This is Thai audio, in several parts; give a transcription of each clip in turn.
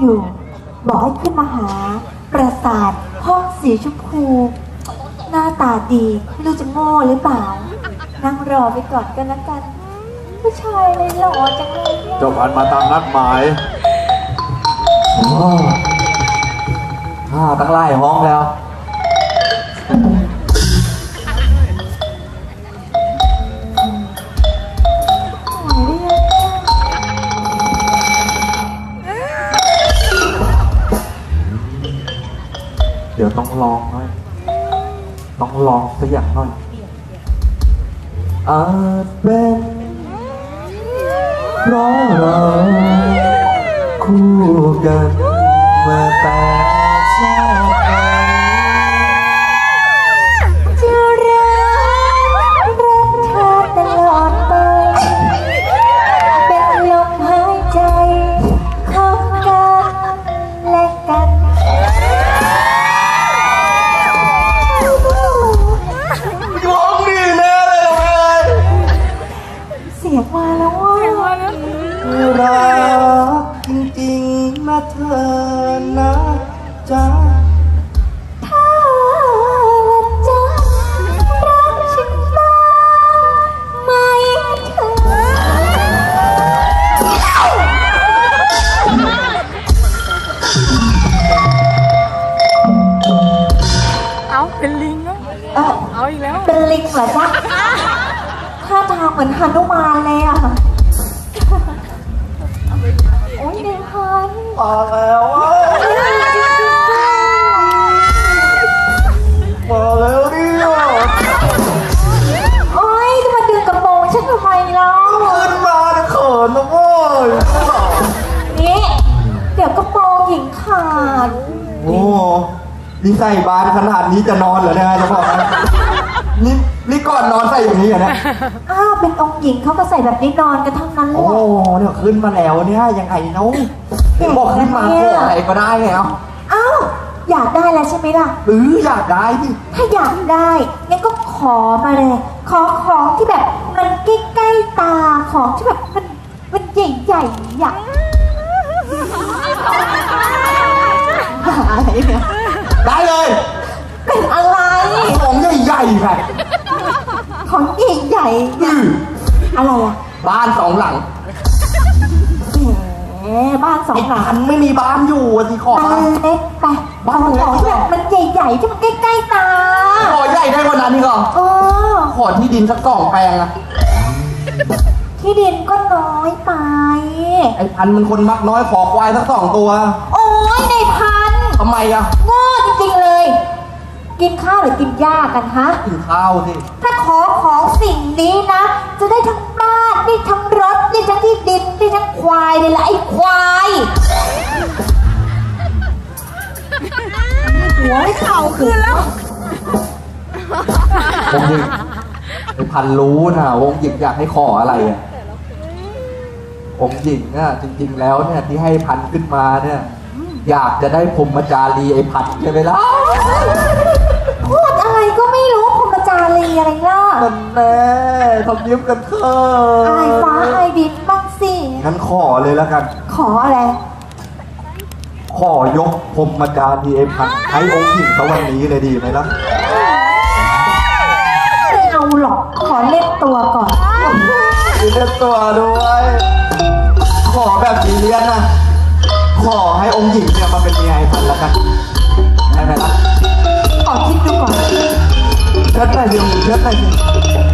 อยู่ บอกให้ขึ้นมาหา ปราสาทห้องสีชมพู หน้าตาดีไม่รู้จะโง่หรือเปล่า นั่งรอไปก่อนกันแล้วกัน ผู้ชายเลยหล่อจังเลยเนี่ยเจ้าพันมาตามนัดหมายโอ้ห้าตั้งไล่ห้องแล้ว เดี๋ยวต้องลองหน่อย ต้องลองสักอย่างหน่อยอาจเป็นเพราะเราคู่กันมาแต่ เธอนะจ๊ะถ้าจะรักฉันบ้างไหมเธอเอาเป็นลิงแล้วเออเอาอีกแล้ว เป็นลิงเหรอจ๊ะท่าทางเหมือนฮานุมานเลยอะ แล้วเว้ยมาแล้วเนี่ยโอ้ยจะมาดึงกระโปรงฉันทำไมเล่าขึ้นมาเนี่ยเขินนะเว้ยนี่เดี๋ยวกระโปรงหญิงขาด โอ้นี่ใส่บานขนาดนี้จะนอนเหรอเนี่ยจะบอกนะนี่นี่ก่อนนอนใส่อย่างนี้เหรอเนี่ย อ้าวเป็นองค์หญิงเขาก็ใส่แบบนี้นอนกันทั้งนั้นเลโอ้ยเนี่ยขึ้นมาแล้วเนี่ยยังไงเนาะเดี๋ยว บอกขึ้นมาขออะไรก็ได้ไงเอ้าอ้าวอยากได้แล้วใช่ไหมล่ะ หรืออยากได้ที่ถ้าอยากได้งั้นก็ขอมาเลย ขอของที่แบบมันใกล้ๆตาของที่แบบมันมันใหญ่ๆอยากอะไรเนี่ยได้เลยเป็นอะไรของใหญ่ๆค่ะของใหญ่ๆอยากอะไรอะบ้านสองหลัง แหมบ้านสองไอ้หลัพังนไม่มีบ้านอยู่อะสิขอบ้านเล็กไปบ้านเล็กของที่แบบมันใหญ่ๆที่มันใกล้ๆตาขอใหญ่ได้กว่านั้นนี่ก่อนเออขอที่ดินสักสองแปลงอะที่ดินก็น้อยไป ไอ้พันมันคนมักน้อยขอควายสักสองตัว โอ้ยในพันทำไมอะโง่จริงๆเลย กินข้าวหรือกินหญ้ากันฮะกินข้าวสิถ้าขอของสิ่งนี้นะ จะได้ทั้งบ้านได้ทั้งรถได้ทั้งที่ดินได้ทั้งควายเลยละไอ้ควายหัวไม่เข่าคืนแล้วผมยิงไอ้พันรู้นะวงหญิงอยากให้ขออะไรอะองค์หญิงอะจริง ๆ แล้วเนี่ยที่ให้พันขึ้นมาเนี่ย อยากจะได้พรหมจารีไอ้พันใช่ไหมล่ะ พูดอะไรก็ไม่รู้พรหม จารีอะไรล่ะนั่นแน่ทำเนียบกันเถอะอายฟ้าอายดินบ้างสิ งั้นขอเลยแล้วกัน ขออะไร ขอยกพรหมจารีไอ้พันให้องค์หญิงเขาวันนี้เลยดีไหมล่ะไม่เอาหรอก ขอเล่นตัวก่อน มีเลือกตัวด้วย ขอแบบสีเลียนนะ ขอให้องค์หญิงเนี่ยมาเป็นเมียไอ้พันแล้วกันได้ไหมล่ะ ขอคิดดูก่อน เชิดห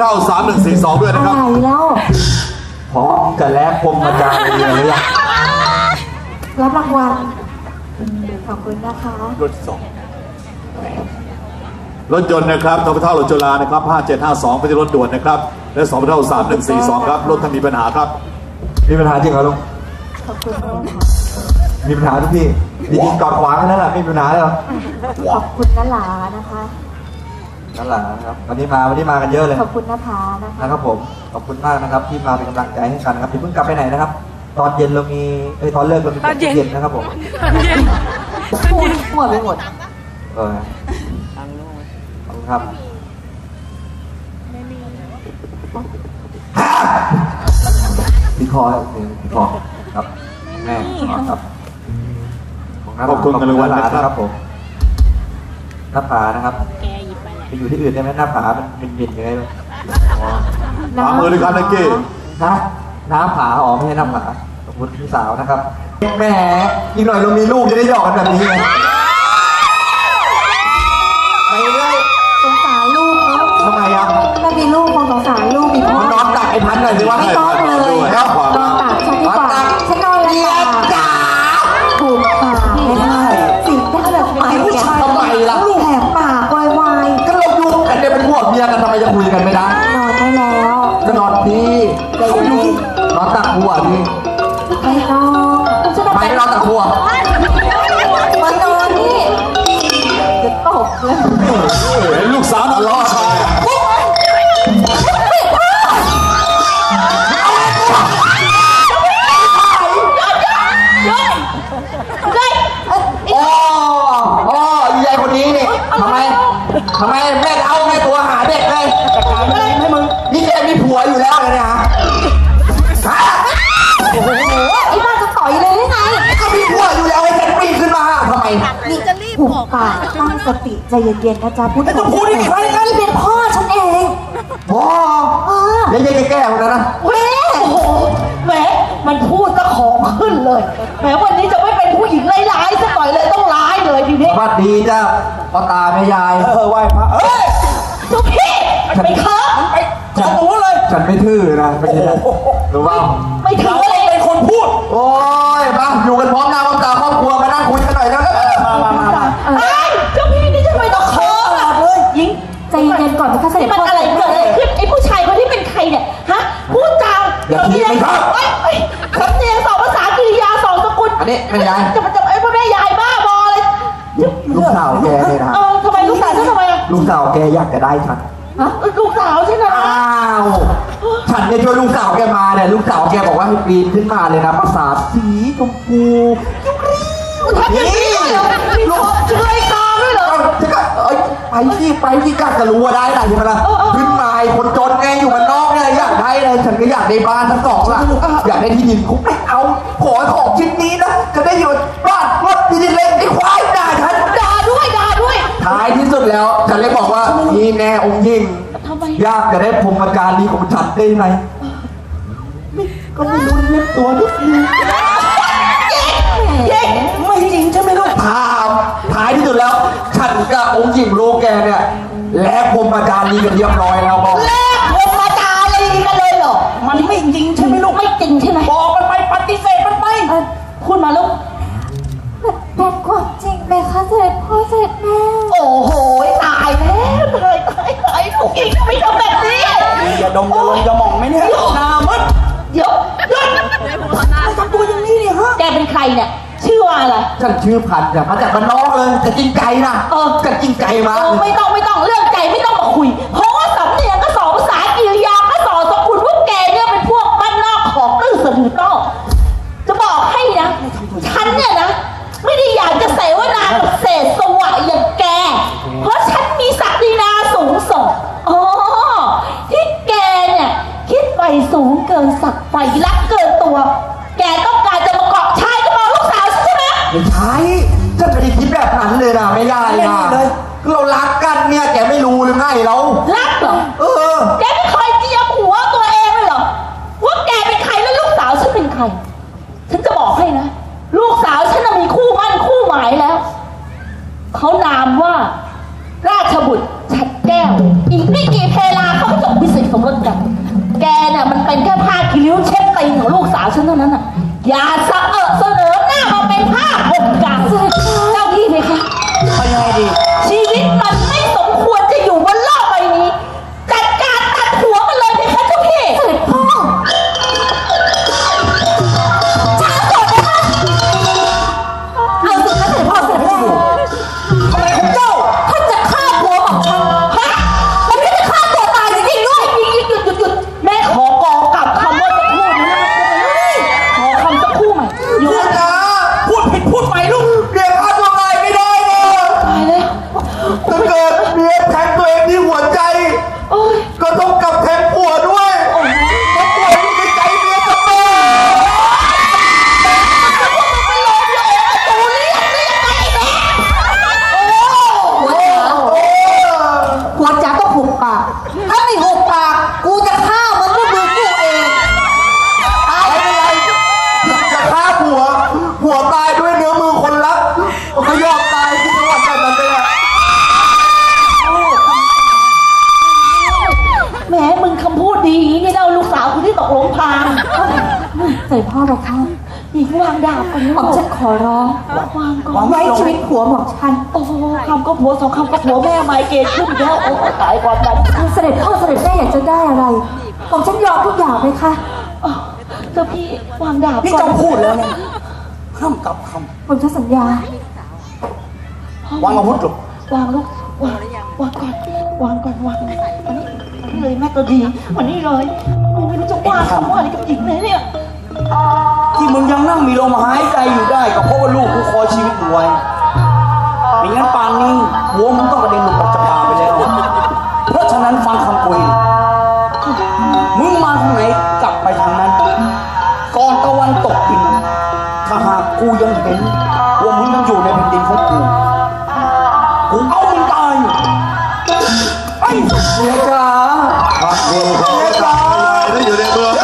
เท่าสองทเท่า3142ด้วยอะนะครับไรแล้วพร้อมจะแลกพรมมาจารย์เรียนหรือยังรับรางวัลขอบคุณนะคะรถสองรถยนต์นะครับทเท่ารถจุฬานะครับ5752ไปที่รถด่วนนะครับ และสองเท่า3142 ครับ รถท่านมีปัญหาครับ มีปัญหาจริงเหรอลุงขอบคุณมีปัญหาทุกพี่จริงกอดขวางกันนั่นแหละไม่มีปัญหาเลยหรอขอบคุณน้าหลานะคะ นั่นแหละนะครับวันนี้มาวันนี้มากันเยอะเลย ขอบคุณน้าพานะคะนะครับผมขอบคุณมากนะครับที่มาเป็นกำลังใจให้กันนะครับอย่าเพิ่งกลับไปไหนนะครับ ตอนเย็นเรามีเอ้ยตอนเลิกเรามีตอนเย็นเย็นนะครับผมพูดมั่วไปหมด เออขอบคุณครับพี่คอครับพี่คอครับแม่ครับน้าขอบคุณกันรางวัลหลานะครับนะครับผมหน้าผานะครับ ไปอยู่ที่อื่นได้ไหมหน้าผามันเป็นบินยังไงบ้างอ๋อขวามือเลยครับนักกี้นะน้ำผาอ๋อไม่ใช่น้ำผาขอบคุณพี่สาวนะครับแหมอีกหน่อยเรามีลูกจะได้หยอกกันแบบนี้ไง ตักหัวดีไม่ต้องฉันทำไมไม่นอนตักหัวมานอนนี่จะตกเลยเห็นลูกสาวนั่นล้อชาย สติใจเย็นๆนะจ๊ะพูดแล้วจะพูดยังไงกันนี่เป็นพ่อฉันเองพ่อเออแล้วยายแก้วนะนะแม่โอ้โหแหมมันพูดตะของขึ้นเลยแหมวันนี้จะไม่เป็นผู้หญิงร้ายๆสักหน่อยเลยต้องร้ายเลยทีนี้สวัสดีจ้าพ่อตาแม่ยายเออไหว้พระเอ้ยเจ้าพี่มันไปเคิร์ฟมันไปขอหนูเลย ฉันไม่ทื่อนะไม่ใช่รู้ว่าไม่ถืออะไร เป็นคนพูด โอ้ยมาอยู่กันพร้อมหน้าพร้อมตาครอบครัวมานั่งคุยกันหน่อยนะมาม อนนะคะเสด็นี่จมันพ่ออะไรเกิดอะไรขึ้นไอ้ผู้ชายคนที่เป็นใครเนี่ยฮะพูดจาอย่าคิดไม่ครับเอ้ยเอ้ยสำเนียงสองภาษากิริยาสองสกุลอันนี้แม่ยายจะมาจะไอ้พ่อแม่ยายบ้าบอเลยลูกสาวแกเนี่ยนะเออทำไมลูกสาวฉันทำไมอะลูกสาวแกอยากจะได้ฉันฮะลูกสาวใช่ไหมอ้าวฉันเนี่ยช่วยลูกสาวแกมาเนี่ยลูกสาวแกบอกว่าให้ปีนขึ้นมาเลยนะภาษาทสีชมพูทำอย่างนี้เหรอมีชอบเชยตามด้วย ไปที่ไปที่กัจะรู้ว่าได้ไหนใช่ไหมล่ะเออเออขึ้นมาไอ้คนจนไงอยู่มันนอกเนี่ยอยากได้เลยฉันก็อยากได้บ้านทั้งสองหลังอยากได้ที่ดินคุกไม่เอาขอของชิ้นนี้นะจะได้อยู่บ้านรถที่ดินเล็กไอ้ควายด่าฉันด่าด้วยด่าด้วยท้ายที่สุดแล้วฉันเลยบอกว่านี่แน่องค์ยิ่งทำไมอยากจะได้พรหมจารย์ของฉันได้ไหมก็ไม่รู้เล่นตัวนิดนึง เย้ไม่จริงใช่ไหมลูกถามท้ายที่สุดแล้ว ฉันกับองค์หญิงโลกแกเนี่ยแลกพรหมจารย์กันเรียบร้อยแล้วบอกแลกพวงมาจาอะไรกันเลยเหรอ มันไม่จริงใช่ไหมลูก ไม่จริงใช่ไหมบอกมันไปปฏิเสธมันไปพูดมาลูกเป็นความจริงไหมคะเสด็จพ่อเสด็จแม่ โอ้โหตายแล้วตายตายตายลูกอีกไม่ทำแบบนี้อย่าดมอย่าลงอย่ามองไหมเนี่ยหน้ามึดเดี๋ยวหยุดทำตัวอย่างนี้เนี่ยฮะแกเป็นใครเนี่ย ชื่อว่าอะไร ฉันชื่อพันธุ์จ้ะมาจากบ้านนอกเลยจะกินไก่นะเออจะกินไก่มา เออไม่ต้องไม่ต้องเรื่องใจไม่ต้องมาคุย เพราะว่าสำเนียงก็สอนภาษากิริยาก็สอนสกุลพวกแกเนี่ยเป็นพวกบ้านนอกของตื้อสะดือนอกจะบอกให้นะ ฉันเนี่ยนะ ไม่ได้อยากจะเสวนากับเศษสวะอย่างแก เพราะฉันมีศักดินาสูงส่งอ๋อที่แกเนี่ยคิดไปสูงเกินศักดิ์ไฟรักเกินตัว แกต้องการจะมาเกาะชายกระบอกลูกสาวฉันใช่ไหม ไม่ใช่ฉันไม่ได้คิดแบบนั้นเลยนะไม่ได้นะเรารักกันเนี่ยแกไม่รู้หรือไงเรา รักเหรอ เออ แกไม่เคยเจียมหัวตัวเองเลยเหรอ ว่าแกเป็นใครแล้วลูกสาวฉันเป็นใคร ฉันจะบอกให้นะ ลูกสาวฉันน่ะมีคู่มั่นคู่หมายแล้ว เขานามว่า ราชบุตรชัดแก้ว อีกไม่กี่เพลาเขาก็จบพิเศษสมรสกัน แกน่ะมัน เป็นแค่ผ้ากิริ้วเช็ดตีนของลูกสาวฉันเท่านั้นน่ะอย่าสะางดาบก่อนนะผมจะขอร้องวางก่อนไว้ชีวิตผัวของฉัน โอ้โหคำก็ผัวสองคำก็ผัวแม่ไมเกรนขึ้นอีกแล้วโอ้โหตายความดันเสด็จพ่อเสด็จแม่อยากจะได้อะไรผมฉันยอมทุกอย่างเลยค่ะอ้าวเจ้าพี่วางดาบนี่ก่อเจ้านพูดแล้วเนี่ยห้ามกลับคผมจะสัญญาำวางอาวุธลูกวางลูกวางวางก่อนวางก่อนวางอันนี้อันนี้เลยแม่ตัวดีวันนี้เลยกูไม่รู้จะว่าคำว่าอะไรกับหญิงเลยเนี่ย ที่มึงยังนั่งมีลมหายใจอยู่ได้ก็เพราะว่าลูกกูคอยชีวิตมึงไว้ไม่งั้นป่านนี้หัวมึงต้องกระเด็นหลุดออกจากปากไปแล้ว เพราะฉะนั้นฟังคำกูให้ดีมึงมาทางไหนกลับไปทางนั้น ก่อนตะวันตกดินถ้าหากกูยังเห็นว่ามึงยังอยู่ในแผ่นดินของกูกูเอามึงตายไปเมียจ๋าครับเมีย